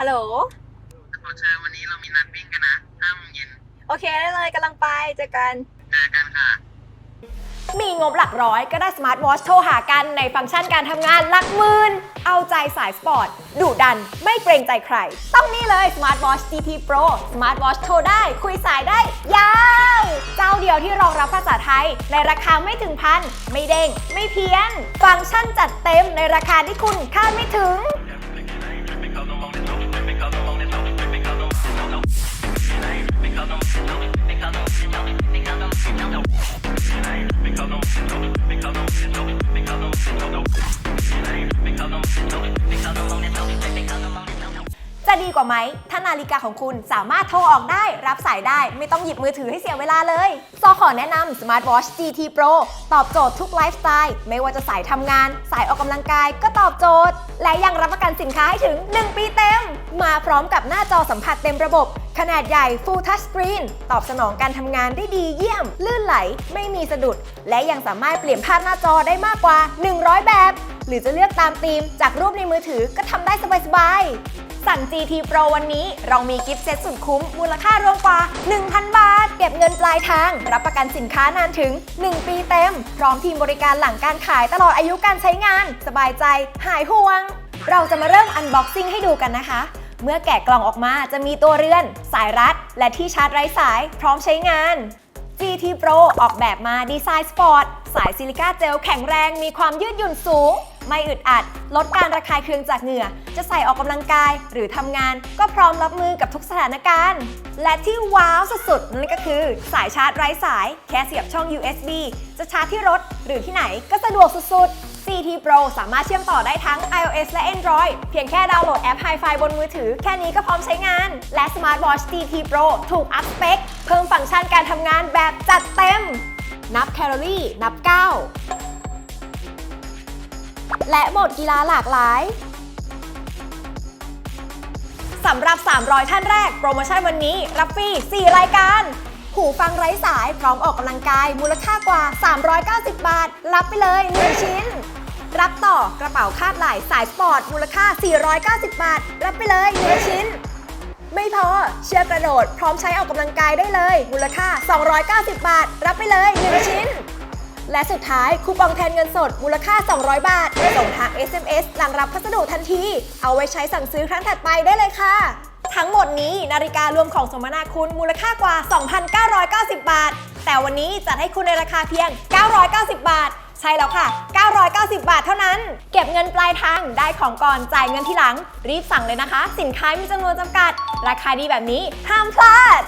ฮัลโหลขอเชิญวันนี้เรามีนัดวิ่งกันนะ5โมงเย็น โอเคได้เลยกำลังไปเจอกัน เจอกันค่ะ มีงบหลักร้อยก็ได้สมาร์ทวอชโทรหากันในฟังก์ชันการทำงานหลักหมื่น เอาใจสายสปอร์ตดุดัน ไม่เกรงใจใคร ต้องนี่เลย Smart Watch GT Pro Smart Watch โทรได้ คุยสายได้ยาว เจ้าเดียวที่รองรับภาษาไทย ในราคาไม่ถึงพัน ไม่เด้ง ไม่เพี้ยน ฟังก์ชันจัดเต็มในราคาที่คุณคาดไม่ถึง จะดีกว่าไหม ถ้านาฬิกาของคุณสามารถโทรออกได้ รับสายได้ ไม่ต้องหยิบมือถือให้เสียเวลาเลย ซอขอแนะนำ Smart Watch GT Pro ตอบโจทย์ทุกไลฟ์สไตล์ ไม่ว่าจะสายทำงาน สายออกกำลังกายก็ตอบโจทย์ และยังรับประกันสินค้าให้ถึง 1 ปีเต็ม มาพร้อมกับหน้าจอสัมผัสเต็มระบบ ขนาดใหญ่ Full Touch Screen ตอบสนองการทำงานได้ดีเยี่ยม ลื่นไหล ไม่มีสะดุด และยังสามารถเปลี่ยนภาพหน้าจอได้มากกว่า 100 แบบ หรือจะเลือกตามธีมจากรูปในมือถือก็ทำได้สบายๆ สั่ง GT Pro วันนี้ เรามีกิฟต์เซตสุดคุ้ม มูลค่ารวมกว่า 1,000 บาท เก็บเงินปลายทาง รับประกันสินค้านานถึง 1 ปีเต็ม พร้อมทีมบริการหลังการขายตลอดอายุการใช้งาน สบายใจ หายห่วง เราจะมาเริ่ม Unboxing ให้ดูกันนะคะ เมื่อแกะกล่องออกมาจะมีตัวเรือน สายรัด และที่ชาร์จไร้สาย พร้อมใช้งาน GT Pro ออกแบบมาดีไซน์สปอร์ตสายซิลิก้าเจลแข็งแรงมีความยืดหยุ่นสูง ไม่อึดอัด ลดการระคายเคืองจากเหงื่อ จะใส่ออกกำลังกายหรือทำงาน ก็พร้อมรับมือกับทุกสถานการณ์ และที่ว้าวสุดๆนั่นก็คือ สายชาร์จไร้สาย แค่เสียบช่อง USB จะชาร์จที่รถ หรือที่ไหนก็สะดวกสุดๆ CT Pro สามารถเชื่อมต่อได้ทั้ง iOS และ Android เพียงแค่ดาวน์โหลดแอป Hi-Fi บนมือถือ แค่นี้ก็พร้อมใช้งาน และ Smart Watch GT Pro ถูกอัพสเปค เพิ่มฟังก์ชันการทำงานแบบจัดเต็ม นับแคลอรี่ นับก้าว และโหมดกีฬาหลากหลายสำหรับ 300 ท่านแรก โปรโมชั่นวันนี้รับฟรี 4 รายการ หูฟังไร้สายพร้อมออกกำลังกาย มูลค่ากว่า 390 บาท รับไปเลย 1 ชิ้น รับต่อกระเป๋าคาดไหล่สายสปอร์ต มูลค่า 490 บาท รับไปเลย 1 ชิ้น ไม่พอเชือกกระโดด พร้อมใช้ออกกำลังกายได้เลย มูลค่า 290 บาท รับไปเลย 1 ชิ้น และสุดท้ายคูปองแทนเงินสดมูลค่า 200 บาท ส่งทาง SMS หลังรับพัสดุทันที เอาไว้ใช้สั่งซื้อครั้งถัดไปได้เลยค่ะ ทั้งหมดนี้นาฬิการวมของสมนาคุณมูลค่ากว่า 2,990 บาท แต่วันนี้จัดให้คุณในราคาเพียง 990 บาทใช่แล้วค่ะ 990 บาทเท่านั้น เก็บเงินปลายทาง ได้ของก่อน จ่ายเงินทีหลัง รีบสั่งเลยนะคะ สินค้ามีจำนวนจำกัด ราคาดีแบบนี้ ห้ามพลาด